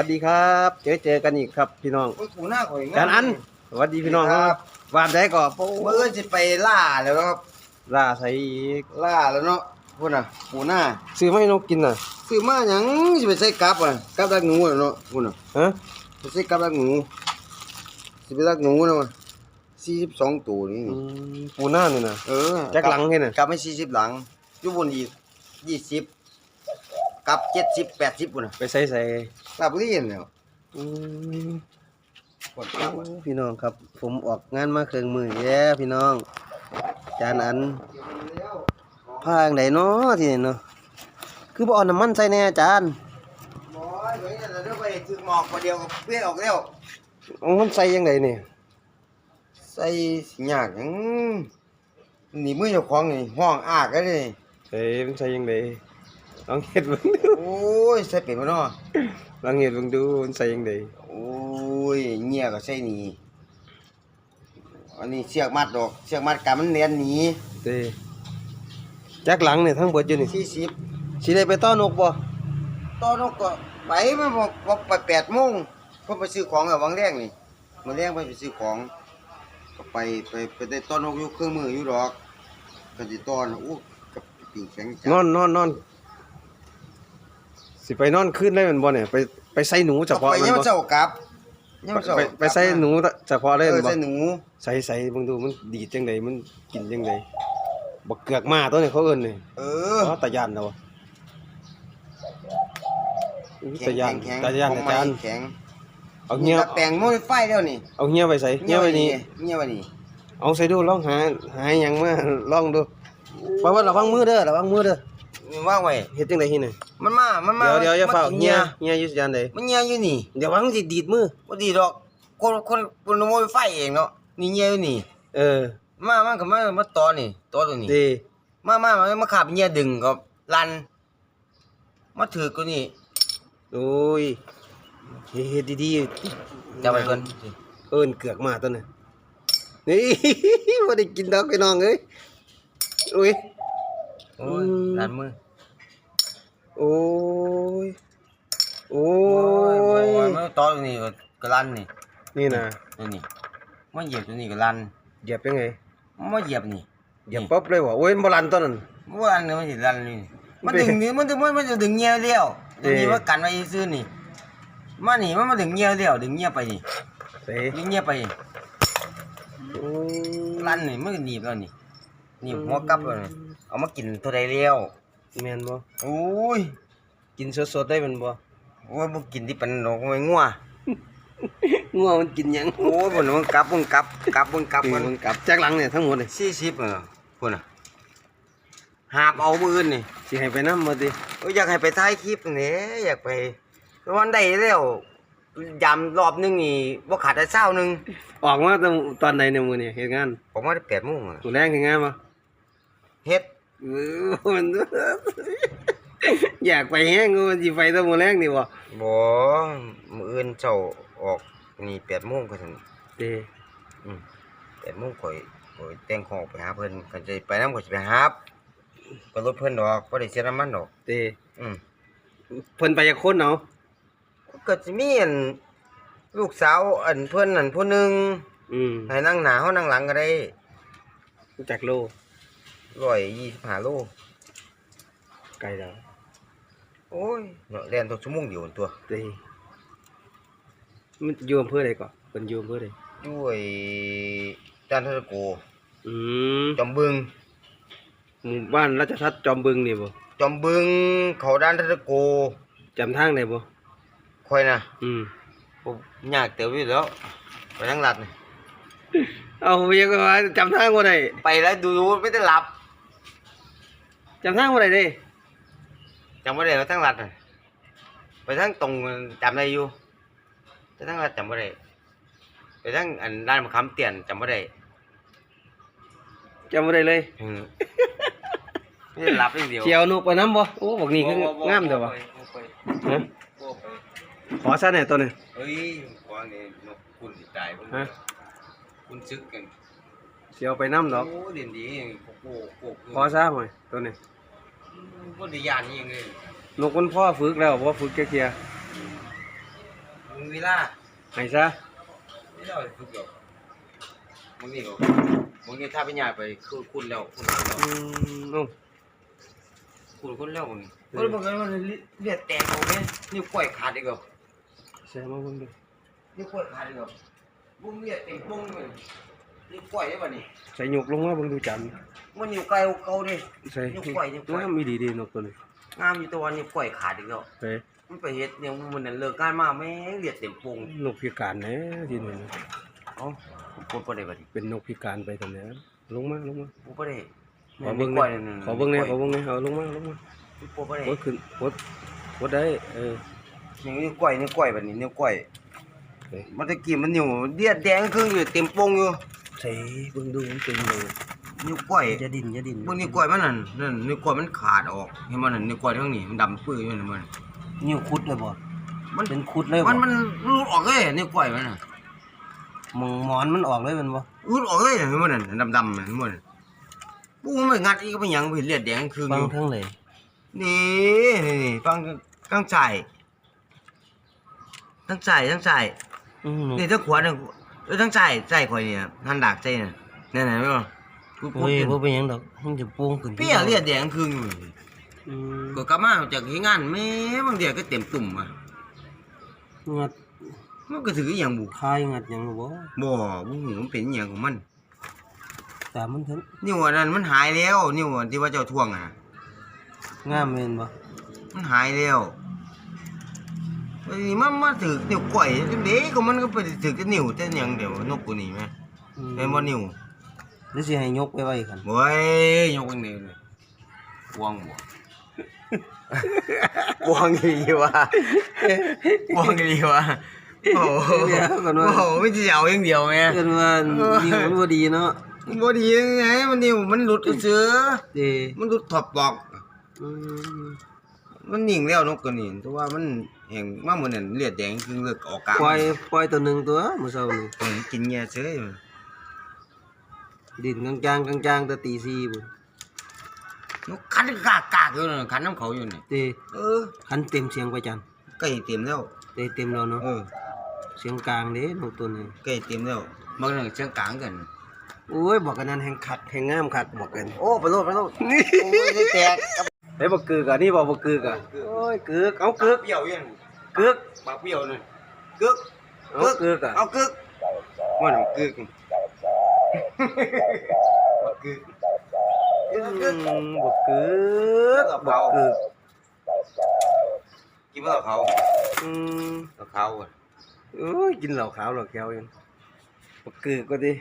วัสดีครับ เจอเจอกันอีกครับพี่น้องโอ้ยปูหน้าข่อยจานอันสวัสดีพี่น้องครับวานได้ก่อนโอ้เมื่อจะไปล่าแล้วครับล่าใส่อีกล่าแล้วเนาะพุ่นน่ะปูหน้าซื้อไม่นกกินน่ะซื้อมาหยังสิไปใส่กับอะกับรักหนูอะเนาะพุ่นน่ะฮะไปใส่กับรักหนูสิไปรักหนูเนาะ42ตัวนี่อืมปูหน้านี่น่ะเออจักหลังเห็นน่ะกับไม่40หลังอยู่บนอีก20กับ70 80พุ่นน่ะไปใส่ใส่ ลาบุรีเห็นแล้วอืมปวดกลับโอ้อะพี่น้องครับ ผมออกงานมาเครื่องมือแย่พี่น้อง จานอันพาจั่งใดเนาะที่นี่เนาะคือบ่เอาน้ำมันใส่แน่จานบ่อยเดี๋ยวนี้เราเดี๋ยวไปถึงหมอกประเดียวก็เปรี้ยออกแล้วเอามันใส่ยังไงนี่ใส่ยากหยังนี่มือเจ้าของนี่ห้องอากเลยใส่มันใส่ยังไง ลองเฮ็ดเบิ่งดูโอ้ยใส่เป็นบ่เนาะลองเฮ็ดเบิ่งดูมันใส่ยังไงโอ้ยเงียก็ใส่นี่อันนี้เชือกมัดดอกเชือกมัดกันมันเนียนหนีเด้จักหลังเนี่ยทั้งเบิดอยู่นี่สี่สิบสิได้ไปต้อนกบ่ตอนนกก็ไปมาบอกบอกไปแปดโมงเพิ่นไปซื้อของอะวังแรกนี่มื้อแรกเพิ่นไปซื้อของก็ไปไปไปได้ต้อนนกอยู่เครื่องมืออยู่ดอกก็สิต้อนอู้กับปีกแข็งจันอนนอนนอน สิไปนอนคืนได้แมันบ่เนี่ยไปไปใส่หนูเฉพาะไปมันยังบ่เช้ากลับยังเช้าไปไปใส่หนูเฉพาะเอเลยอแม่นบ่ใส่หนูใส่ใส่เบิ่งดูมันดีดจังไดมันกินจังไดบ่เกือกมาตัวนี้เขาเอิ้นนี่เอออ๋อตะยานเนาะอุ๊ยแข็ตะงยานแข็งตะยานขอาองไม้จารย์แข็งเอาเงียนี่แปลงโมไฟแล้วนี่เอาเงียไปใส่เงียไปนี่ เงียบไว้นี่เอาใส่ดูลองหาหาหยังมาลองดูเพราะว่าระวังมือเด้อระวังมือเด้อนี่ ว่างไว้เฮ็ดจังได๋ฮินี่มันมา มันมาเดี๋ยวเดี๋ยวอย่าเฝ้ามันเงียเงียอยู่ยานใดมันเงียอยู่นี่ เดี๋ยววางสิดีดมือบ่ดีดอก คนคนคนขโมยไฟเองเนาะ นี่เงียอยู่นี่ เออ มามันก็มามาตอนี่ตอตัวนี้ดีมามามามาขับเงียดึงก็ลัน มาถือกูนี่โอ้ยเฮ็ดดีๆจะไปเพิ่นเอิ้นเกือกมาตัวน่ะนี่บ่ได้กินดอกพี่น้องเอ้ยอุ้ย โอ้ยอืมลันมือโอ้ย โอ้โอ้ยยมันตอตัวนี้ก็ก็ลันนี่นี่น่ะตัวนี้มันเหยียบตัวนี้ก็ลันเหยียบยังไงมันเหยียบนี่เหยียบปั๊บเลยว่ะโอ้ยมันบ่ลันตัวนั้นว่าอันนี้มันสิลันนี่มันดึงนี่มันดึงมันมันจะดึงเงียเดียวตัวนี้เอ๊ะ มันกันไว้ซื่อนี่มานี่มันมาดึงเงียเดียวดึงเงียไปนี่เซ่ดึงเงียไปนี่โอ้ยลั่นนี่มันก็หนีบแล้วนี่หนีบหัวกลับแล้วนี่ เอามากินตัวใดแล้วแม่นบ่โอ้ยกินสดๆได้แมันบ่โอ้ยบ่กินที่ปานนกไม่งัวงัวมันกินหยังโอ้ยบ่นมันกลับมันกลับกลับมันกลับมัมันนกลับจากหลังเนี่ยทั้งหมดนี่40เออพุ่นน่ะหาบเอามื้ออื่นนี่สิให้ไปนำบ่ติโอ้ยอยากให้ไปถ่ายคลิปนี่อยากไปวันใดแล้วยามรอบหนึงนี่บ่ขาดแต่เช้าหนึงออกมาตอนตอนใดเนี่ยมื้อนี้เฮ็ดงานผมมาได้8:00นอะมื้อแรงเฮ็ดงานบ่เฮ็ดเออ มันอยากไปแฮงมันสิไปแตะมื้อแรงนี่บ่บ่มื้ออื่นเช้าออกนี่8:00นก็ซั่นเด้อืมแต่มุ่งข่อยข่อยแต่งของไปหาเพิ่นกันจะไปนำข่อยสิไปหาบไปรถเพิ่นดอกบ่ได้เสียน้ำมันดอกเด้อืมเพิ่นไปจักคนเนาะก็สิมีอันลูกสาวอันเพิ่นนั่นผู้หนึงอืมให้นั่งหน้าเฮานั่งหลังก็ได้จักโล 125โลไกลแล้วโอ้ยเนาะเรียนตัวชั่วโมงเดียวนั่นตัวเด้มันอยู่อำเภอใดก่อนเพิ่นอยู่อำเภอใดด้วยจันทรโกอืมจอมบึงหมู่บ้านราชทัศน์จอมบึงนี่บ่จอมบึงเขาด้านทรโกจำทางได้บ่ค่อยน่ะอืมผมยากเติบอยู่แล้วไปทางลัดนี่เอาไปยังว่าจำทางบ่ได้ไปแล้วดูๆไม่ได้หลับ จำทางบ่ได้เด้จำไม่ได้ว่าทั้งรัดน่ะไปทั้งตรงจำได้อยู่แต่ทั้งรัดจำไม่ได้ไปทั้งอันด้านมะขามเตียนจำไม่ได้จำบ่ได้เลยอืมไม่ได้รับอย่างเดียวเที่ยวนกไปน้ำบ่โอ้บอกนี่คืองามเด้อบ่ฮะขอซะแหน่ตัวนี้เฮ้ยกวางนี่นกคุณสิตายพวกฮะ คุณซึกกัน เที่ยวไปน้ำดอกโอ้เด่นดีโกโก้โกโก้ขอซะหน่อยตัวนี้บ่ได้ยานนี่ยังเลยนกมันพ่อฝึกแล้วบ่ฝึกแค่เที่ยเวลาให้ซะไม่ได้ทุกอย่างมึงนี่ก็มึงนี่ถ้าไปยายไปคือคุณแล้วคุณแล้วอืมเอ้าคุณคุณแล้วมึงเออมันก็มันเลือดแตกออกไหมนิ้วก้อยขาดอีกแล้วใส่มาเบิ่งดูนิ้วก้อยขาดอีกแล้วบุ้งเลือดเต็มบุ้งเลย นิ้วก้อยได้ป่ะนี่ใส่หยกลงมาเบิ่งดูจันมันนิ้วไก่เก่าดิ ใส่นิ้วก้อยนิ้วก้อยงามอีดีเดีนกตัวนี้งามอยู่แตัวานิ้วก้อยขาดอีกแล้วเฮ้ยมันไปเฮ็ดเนี่ยมันนั่นเลิกงานมาแม่งเลือดเต็มปุงนกพิการแหน่ทีนี้เอ้าผมปวดบ่ได้บัดนี้เป็นนกพิการไปตอนนี้ลงมาลงมาผมบ่ได้ขอเบิ่งก้แหอยน่นั่นขอเบิ่งแหน่ขอเบิ่งแหน่เอาลงมาลงมาปวดบ่ได้กดขึ้นกดกดได้เออ นี่นิ้วก้อยนิ้วก้อยบัดนี้นิ้วก้อยเฮ้ย มันตะกี้มันนิ้วเลือดแดงครึ่งอยู่เต็มปุงอยู่ ใส่เบิ่งดูมันเป็นเลยนิ้วก้อยอย่าดิ้นอย่าดิ้นเบิ่งนิ้วก้อยมันนั่นนั่นนิ้วก้อยมันขาดออกเห็นมันนั่นนิ้วก้อยทั้งนี้มันดำปื้ออยู่นั่นมันนิ้วคุดเลยบ่มันเป็นคุดเลยบ่มันมันรูดออกเลยนิ้วก้อยมันน่ะมองหมอนมันออกเลยแมันบ่รูดออกเลยเห็นมันนั่นดำๆเห็นมันปูมันไม่งัดอีกก็เป็นหยังเป็นเลือดแดงครึ่งฟัองยู่ทั้งเลยนี่นี่นี่ฟังข้างใส่ทั้งใส่ทั้งใส่อืมนี่ทั้งขวาเนี่ย เออทั้งใส่ใส่ข่อยเนี่ยหันดากใส่น่ะนี่นน่ะไม่รู้กูพูดเฮ้ยเป็นบ่เป็นหยังดอกมันจะโป่งขึ้นเปี้ยเลือดแดงครึ่งอยู่อืมก็กลับมาจากที่งานแม่บางเดียวก็เต็มตุ่มอะงัดมันก็ถืออหย่างบุคายงัดหยังบ่บ่บ่หูมันเป็นอหย่างของมัน ตามมันเถอะนิ้วอันนั้นมันหายแล้วนิ้วอันที่ว่าเจ้าทวงอะ งามแม่นบ่มันหายแล้ว ไอ้นี่มันมาถือนิ้วก้อยจังเด็กก็มันก็ไปถือแต่นิ้วแต่หยังเดี๋ยวนกกูนี่แม่อืมแม่นบ่นิ้วหรือสิให้ยกไปไว้คั่นโว้ยยกอันนี้เลยกวางบ่กวางดีวะกวางดีวะโอ้โหเดี๋ยวก่อนโอ้ว่าโหไม่จะเอาอย่างเดียวแม่เกินว่านิ้วมันบ่ดีเนาะบ่ดียังไงมันนิ้วมันหลุดเสือเด้มันหลุดถอดปลอกอื มมันนิ่งแล้วนกตัวนี้แต่ว่ามันแห่งมาเหมือนนั่นเลือดแดงคือเลือดออกกลางปล่อยปล่อยตัวหนึงตัวมื้อเช้านี้เออกินแย่เฉยดินกลางๆกลางๆแต่ตี4พุ่นนกคันกากากอยู่นั่นคันน้ำเขาอยู่นี่เด้เออคันเต็มเสียงไปจันใกล้เต็มแล้วเด้เต็มแล้วเนาะเออเสียงกลางเด้นกตัวนี้ใกล้เต็มแล้วบางเรื่องเชียงกลางกันโอ้ยบอกกันนั้นแห่งคักแห่งงามคักบอกกัน โอ้ไปโลดไปโลดโอ้ยได้แตก ไอ้บ่กึกอะนี่บ่บ่กึกอะโอ้ยกึกเอากึกเปรี้ยวยังกึกปากเปรี้ยวนั่นกึกเอากึกอะเอากึกมันเอากึกเอากึกอืมบ่กึกบ่กึกกินบ่เขาอืมเขาอะโอ้ยกินเหล้าขาวเหล้าแก้วยังบ่กึกก็ดิ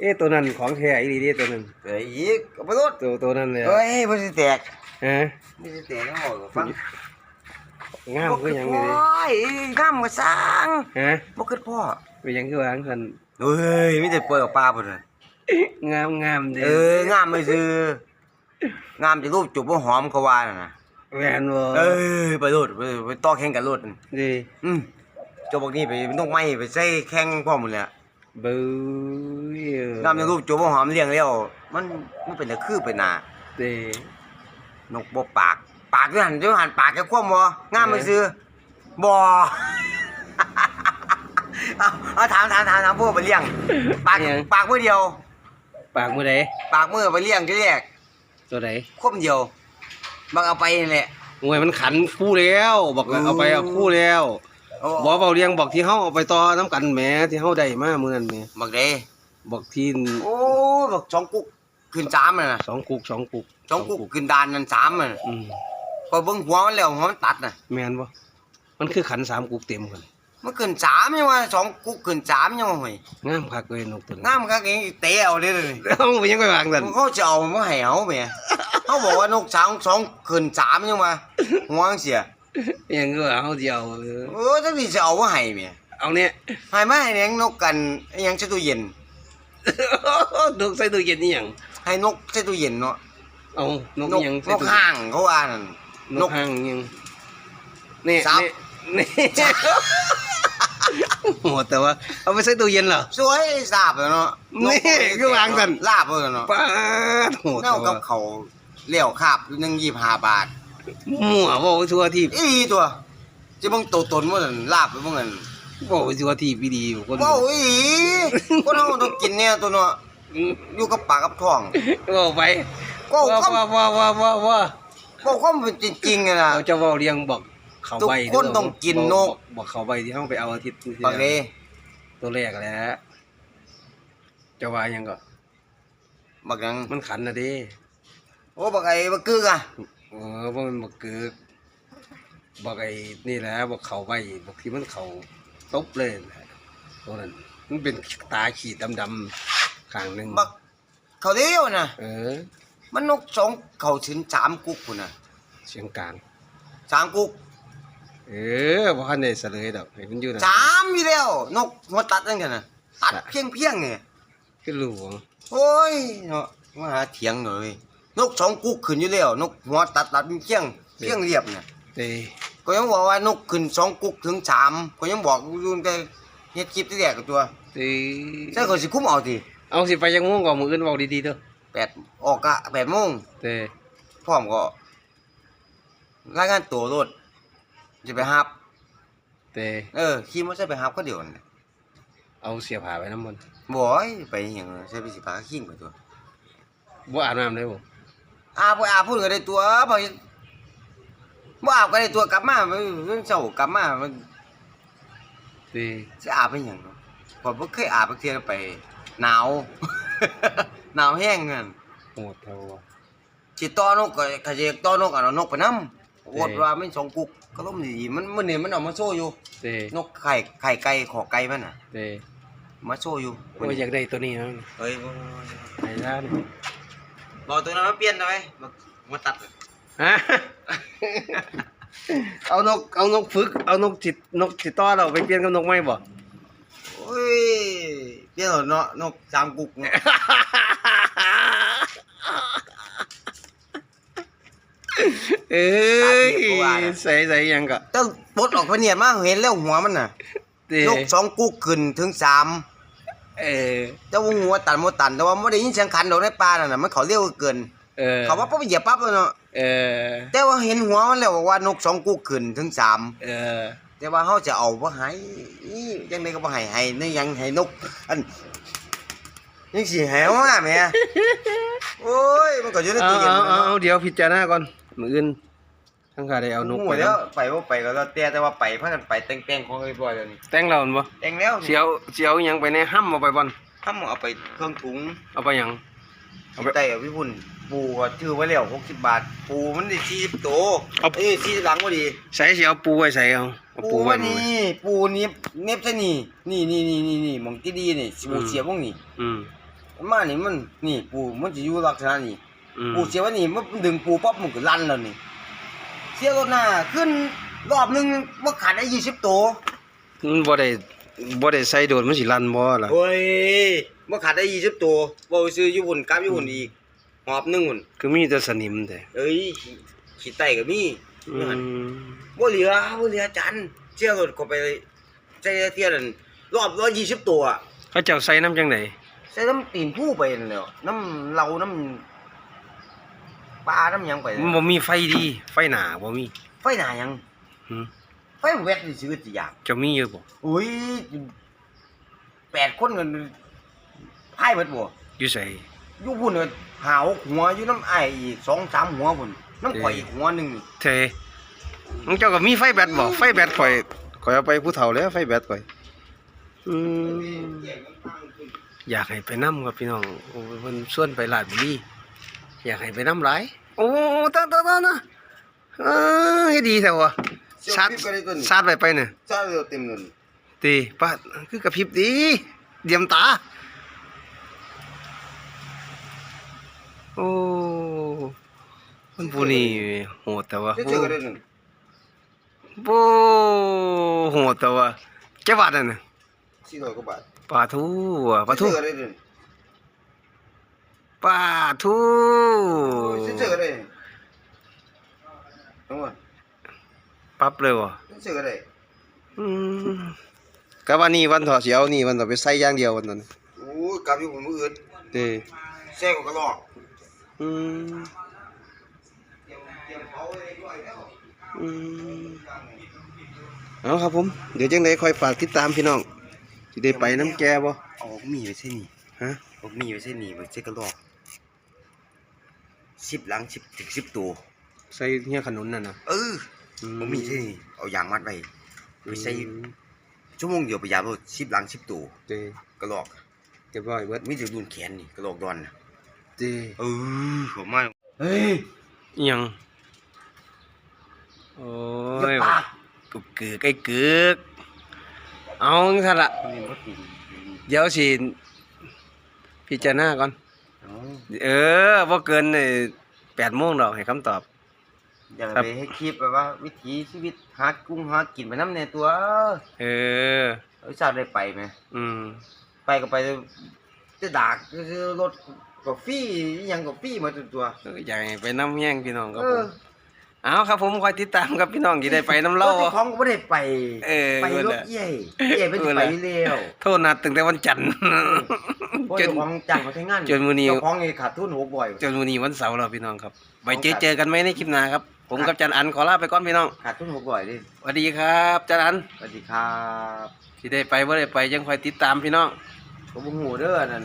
เอ๊ะตัวนั้นของแท้อีหลีเด้ตัวนั้นเอ้ยอีกเอาไปโลดตัวตัวนั้นเลยเฮ้ยบ่สิแตกฮะบ่สิแตกแล้วบอกฟังงามคือหยังนี่ดิโอ้ยงามก็สร้างฮะบ่คิดพ่อเป็นหยังคือว่าจังซั่นเฮ้ยมีแต่เปิดกับปลาพุ่นน่ะงามงามเด้เอองามไม่ซื้องามจะรูปจุบบ่หอมเขาว่าน่ะนะแม่นบ่เอ้ยไปโลดไปไปต่อแข่งกันโลดนั่นดิอืมเจ้าบอกนี่ไปต้องไม้ไปใส่แข่งพร้อมหมดเลยอะเบื้อ งามจะรูปจุบบ่หอมเลี้ยงแล้วมันมันเป็นตะคือเป็นหน้าเด้นกบ่ปาก ปากคือหันจะหันปากแค่คว่ำบ่งามไม่ซื้อบ่เอาเอาถามถามถามถามพวกไปเลี้ยง ปากปากมือเดียว ปากมื้อใดปากมือไปเลี้ยงที่แรกตัวใดคว่ำเดียวบางเอาไปนี่แหละงวยมันขันคู่แล้ว บอกว่าเอาไปเอาคู่แล้วเอาบอกเบาเรียงบอกที่เฮาเอาไปต่อน้ำกันแหมที่เฮาได้มามื้อนั้นแหมบักเด้ บอกที่โอ้บักสองกุกขึ้นสามน่ะสองกุกสองกุกสองกุกขึ้นดานนั่นสามน่ะอืมพอเบิ่งหัวมันแล้วหัวมันตัดน่ะแม่นบ่มันคือขันสามกุกเต็มกันมันขึ้นสามยังว่าสองกุกขึ้นสามยังว่าห่วยงามคักเลยนกตัวนี้งามคักเองเตะเอาเลยเลยเอ้าไปยังไปวางซั่นเขาจะเอามาให้เอาแหม่เขาบอกว่านกสองสองขึ้นสามยังว่าหัวจังเสียยังก็เอาเดียวเออเออจังสิจะเอามาให้แหม่เอาเนี่ยให้มาให้เลี้ยงนกกันอิหยังใส่ตู้เย็น นกใส่ตู้เย็นนี่หยังให้นกใส่ตู้เย็นเนาะเอานกนกหยังนใส่กตู้ห่างเขาว่านั่นนกหางหยังนี่ซับ นี่นี่โหแต่ว่าเอาไปใส่ตู้เย็นเหรอ สวยสาบเลยเนาะนี่คือวางซั่น ลาบเลยเนาะป้าดโหแต่เน่ากัว่าบเขาเลี้ยวคาบหนึ่งยี่ห้าบาท มั่วบ่ทั่วที่อีหลีตัวจะเบิ่งตัวตนว่านั่นลาบไปเบิ่งนั่น บอกว่าสิว่าที่พี่ดีอยู่คนเว้าอีหลีคนเฮาต้องกินเนี่ยตัวเนาะอยู่กับปากกับท้องบอกไปก็ว่าก็ว่าว่าว่าว่าว่าก็ความเป็นจริงๆอะนะเราจะเว่าเรียงบอกเขาทุกใบคนต้องกินนกบอกบอกเขาใบที่ห้องไปเอาอาทิตย์ที่บักเด้ตัวแรกแหล้วจะว่าหยังก็บักหยังมันขันนะเด้โอ้บักไอ้บักกึกอะเออว่ามันบอกเกิดบอกไอ้นี่แหละบอกเขาใบบอกที่มันเขา ตบเลยนะตัวนั้นมันเป็นตาขีดดำๆข้างหนึ่งบักเขาเดียวนะเออ มันนกสองเขาถึงสามกุกพุ่นน่ะเสียงกลาง สามกุกเออบ่คันได้เสลยดอกให้มันอยู่นะสามอยู่แล้ว นกหัวตัดจังกันน่ะตัดเพียงเพียงๆนี่คือหลวงโอ้ยเนาะมาหาเถียงเลย นกสองกุกขึ้นอยู่แล้ว นกหัวตัดตัดเพียงเพียงเรียบน่ะเด้ ก็ยังบอกว่านกขึ้นสองกุกถึงสามก็ยังบอกอยู่แต่เฮ็ดคลิปที่แรกกับตัวเด้ใช่ก็สิคุ้มเอาติเอาสิไปยังง่วงกว่ามื้ออื่นเว้าดีๆเด้อแปดออกกะแปดโมงเด้พร้อมก็รายงานตัวรถจะไปฮับเด้เออขี่มอเตอร์ไซค์ไปฮับก็เดี๋ยวนั่นแหละเอาเสียผ้าไว้น้ำมันบ่อยไปหยังใช้ไปสิพาขิงไปตัวบ่อาบน้ำได้บ่อาบบ่อาบพูดก็ได้ตัวบ่ บ่อาบก็ได้ตัวกลับมามันเช้ากลับมามันเด้สิอาบไปหยังเนาะพอบ่เคยอาบจักเที่ยไป หนาว หนาวแห้งนั่นโหดเท่าว่ะ สิต่อนกก็ก็สิต่อนกเอานกไปนำเอ้วดว่ามันสองกุกก็ล้มดีๆมันมื้อนี้มันเอามาโชว์อยู่เด้นกไข่ไข่ไก่ขอไก่มันน่ะเด้มาโชว์อยู่โอ้ยอยากได้ตัวนี้นะเฮ้ยบ่ ไหนล่ะนี่บอกตัวนั้นมาเปลี่ยนได้ไหมมามาตัดเลย ฮะ เอานกเอานกฝึก เอานกจิตนกจิตต่อเราไปเปลี่ยนกับนกใหม่บ่โอ้ยเปลี่ยนเหรอเนาะนกสามกุกเนี่ยเอ้ยใส่ใส่ยังก็แต่ปลดออกพะเนียดมาเห็นแล้วหัวมันน่ะเด้นกสองกุกขึ้นถึงสามเออแต่ว่าหัวตันโมตันแต่ว่าไม่ได้ยินเสียงขันดอกในป่านั่นน่ะมันเขาเร็วเกิน เออเขาว่าปั๊บเหยียบปั๊บเลยเนาะ เออ แต่ว่าเห็นหัวมันแล้วว่านกสองกุกขึ้นถึงสามเออ แต่ว่าเขาจะเอาบ่ให้อียังไงก็บ่ให้ให้นี่ยังให้นกอันยังสิให้ว่าแม่โอ้ยมันก็อยู่ในเอาตู้เย็นเอาเนาะเอาเอาเดี๋ยวพิจารณาก่อนมื้ออื่นทั้งขาได้เอานกหไปไปแล้แล้ววไปว่าไปก็แล้วแต่แต่ว่าไปพากันไปแต่งๆของเอ้ยบ่อยแล้วนี่แต่งเราบ่แต่งแล้วเสียวเสียวหยังไปในห้ำเอาไปบ่อนถ้ามึงเอาไปเครื่องถุงเอาไปหยัง เอาไป ไต่เอาพี่พุ่นปูก็ชื่อไว้แล้ว60บาท ปูมันได้40ตัวเอ้ย40หลังบ่ดี ใส่สิเอาปูไว้ใส่เอาเอาปูปูไว้ว่าหมู่นี่ปูนี่เน็บซะนี่นี่นี่นี่นี่นี่หมองที่ดีนี่สิปูเสียบวงนี่อืมมันมานี่มันนี่ปูมันจะอยู่ลักษณะนี้อืมปูเสียบไว้นี่มันดึงปูปั๊บมันก็ลั่นแล้วนี่เสียรถหน้าขึ้นรอบหนึงบ่ขาดได้20ตัวมันบ่ได้บ่ได้ใส่โดดมันสิลั่นบ่ล่ะโอ้ย บ่ขาดได้20ตัวบ่ซื้ออยู่พุ่นกลับอยู่พุ่นอีกหอบหนึงพุ่นคือมีแต่สนิมแต่เอ้ยขี้ไตก็มีอืมบ่เหลือบ่เหลือจันเสียรถเข้าไปใส่เที่ยนั่นรอบ120ตัวอะเขาเจ้าใส่น้ำจังไดใส่น้ำตีนผู้ไปนั่นแหล้วน้ำเหล้าน้ำปลาน้ำหยังไปมันบ่มีไฟดี ไฟหน้าบ่มีไฟหนาหยัง หืมไฟแวดนี่ซื้อสิอย่างเจ้ามีอยู่บ่อุ้ยแปดคนกัน พายเบิดบ่อยู่ไสอยู่พุ่นก็หาวหัวอยู่น้ำไอ้อีกสองสามหัวพุ่นน้ำข่อยอีกหัวหนึงนี่เทมันเจ้าก็มีไฟแบตบ่ไฟแบตข่อยข่อยเอาไปผู้เฒ่าแล้วไฟแบตข่อยอืมอยากให้ไปนํครับพี่น้องโอ้เพิ่นชวนไปลาดบุรีอยากให้ไปนํหลายโอ้ตาๆๆนะเออให้ดีแท้วะชาร์จก็ได้ตัวนี้ชาร์จไปไปเนี่ยชาร์จเร็วเต็มเลยตีปะคือกระพริบดีเดียมตา โอ้คนผู้นี้โหดแต่ว่าเจ๊ก็ได้นึงโอ้โหดแต่ว่าเจ้าบาทนั่นน่ะ400กว่าบาทปลาทูอะปลาทูเจ๊ก็ได้นึงปลาทูเจ๊ก็ได้ทั้งหมดปั๊บเลยวะเจ๊ก็ได้อืมก็ว่านี่วันถอดเสียวนี่วันถอดไปใส่อย่างเดียววันนั้นโอ้ยกลับอยู่พุ่นมื้ออื่นเด้แซ่กว่ากระลอก อืมเตรียมเตรียมเผาไว้ด้วยแล้วอืมเอาครับผม เดี๋ยวจังไดคอยฝากติดตามพี่น้องสิได้ไปน้ำแกบ่เอามีไว้เส้นนี้ฮะเอามีไว้เส้นนี้ไว้เส้นกระรอกสิบหลังสิบถึงสิบตัวใส่เฮียขนุนนั่นน่ะเออเอามีเส้นนี้เอายางมัดไว้ไปใส่อืมชั่วโมงเดียวไปยามรถสิบหลังสิบตัวเด้กระรอกเก็บร้อยเบิดมีแต่ดุนแขนนี่กระรอกดอนน่ะ เด้เออผมมาเฮ้ยอิหยังโอ้อย่ายปากกุกกึกไอ้กึกเอาจังซั่นล่ะนี่มันกินเดี๋ยวสิพิจารณาก่อน เอาเออบ่เกินแปดโมงดอกให้คำตอบ อยากครับไปให้คลิปแบบว่า วิถีชีวิตหากุ้งหากินไปน้ำในตัว เออเออทราบได้ไปไหม อืม ไปก็ไปจะดากก็คือรถ กาแฟอิหยังกาแฟมาตัวตัวเอออยากให้ไปน้ำแย่งพี่น้องครับเอผอมเอาครับผมคอยติดตามครับพี่น้องที่ได้ไปน้ำเล่ารถที่ของก็ไม่ได้ไปเออไปเออรแหถละใหญ่ใหญ่เป็นเออไปแหละเร็วโทษนัดตั้งแต่วันจันทร์เพราะจนเจ้าของจ้างมาใช้งานจนมื้อนี้เจ้าของนี่ขาดทุนหกบ่อยจนวันนี้วันเสาร์แล้วพี่น้องครับไปเจอเจอกันไหมในคลิปหน้าครับ ผมกับจันอันขอลาไปก่อนพี่น้องขาดทุนหกบ่อยดิสวัสดีครับจันอันสวัสดีครับที่ได้ไปว่าได้ไปยังคอยติดตามพี่น้องผมหูเด้อนั่น